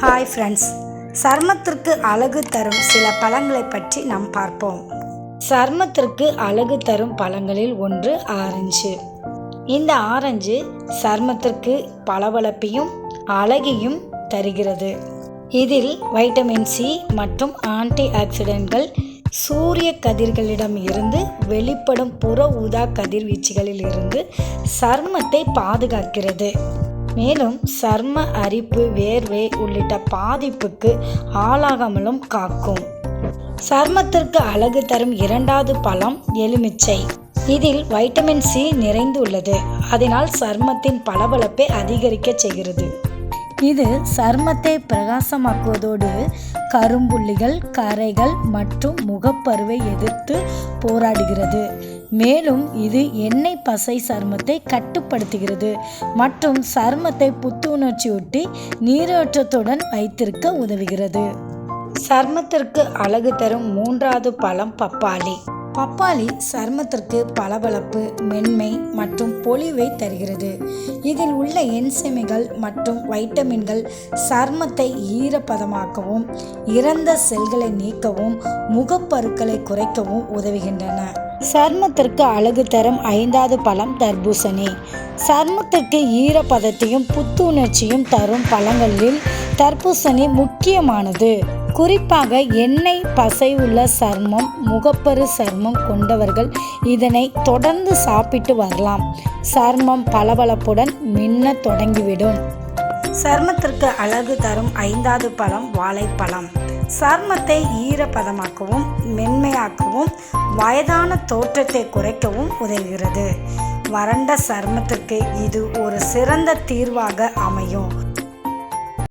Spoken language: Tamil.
ஹாய் ஃப்ரெண்ட்ஸ் சருமத்திற்கு அழகு தரும் சில பழங்களை பற்றி நாம் பார்ப்போம். சருமத்திற்கு அழகு தரும் பழங்களில் ஒன்று ஆரஞ்சு. இந்த ஆரஞ்சு சருமத்திற்கு பளபளப்பையும் அழகையும் தருகிறது. இதில் வைட்டமின் சி மற்றும் ஆன்டி ஆக்சிடென்ட்கள் சூரிய கதிர்களிடம் இருந்து வெளிப்படும் புற ஊதா கதிர்வீச்சுகளில் இருந்து சருமத்தை பாதுகாக்கிறது. மேலும் சர்ம அரிப்பு வேர்வை உள்ளிட்ட பாதிப்புக்கு ஆளாகாமலும் காக்கும். சர்மத்திற்கு அழகு தரும் இரண்டாவது பழம் எலுமிச்சை. இதில் வைட்டமின் சி நிறைந்துள்ளது. அதனால் சர்மத்தின் பளபளப்பை அதிகரிக்க செய்கிறது. இது சர்மத்தை பிரகாசமாக்குவதோடு கரும்புள்ளிகள் கரைகள் மற்றும் முகப்பருவை எதிர்த்து போராடுகிறது. மேலும் இது எண்ணெய் பசை சருமத்தை கட்டுப்படுத்துகிறது மற்றும் சருமத்தை புத்துணர்ச்சியூட்டி நீரோற்றத்துடன் வைத்திருக்க உதவுகிறது. சர்மத்திற்கு அழகு தரும் மூன்றாவது பழம் பப்பாளி. பப்பாளி சருமத்திற்கு பளபளப்பு மென்மை மற்றும் பொலிவை தருகிறது. இதில் உள்ள என்சைமிகள் மற்றும் வைட்டமின்கள் சருமத்தை ஈரப்பதமாக்கவும் இறந்த செல்களை நீக்கவும் முகப்பருக்களை குறைக்கவும் உதவுகின்றன. சருமத்திற்கு அழகு தரும் ஐந்தாவது பழம் தர்பூசணி. சருமத்திற்கு ஈரப்பதத்தையும் புத்துணர்ச்சியும் தரும் பழங்களில் தர்பூசணி முக்கியமானது. குறிப்பாக எண்ணெய் பசை உள்ள சர்மம் முகப்பரு சர்மம் கொண்டவர்கள் இதனை தொடர்ந்து சாப்பிட்டு வரலாம். சர்மம் பளபளப்புடன் மின்ன தொடங்கிவிடும். சர்மத்திற்கு அழகு தரும் ஐந்தாவது பழம் வாழைப்பழம். சர்மத்தை ஈரப்பதமாக்கவும் மென்மையாக்கவும் வயதான தோற்றத்தை குறைக்கவும் உதவுகிறது. வறண்ட சர்மத்திற்கு இது ஒரு சிறந்த தீர்வாக அமையும்.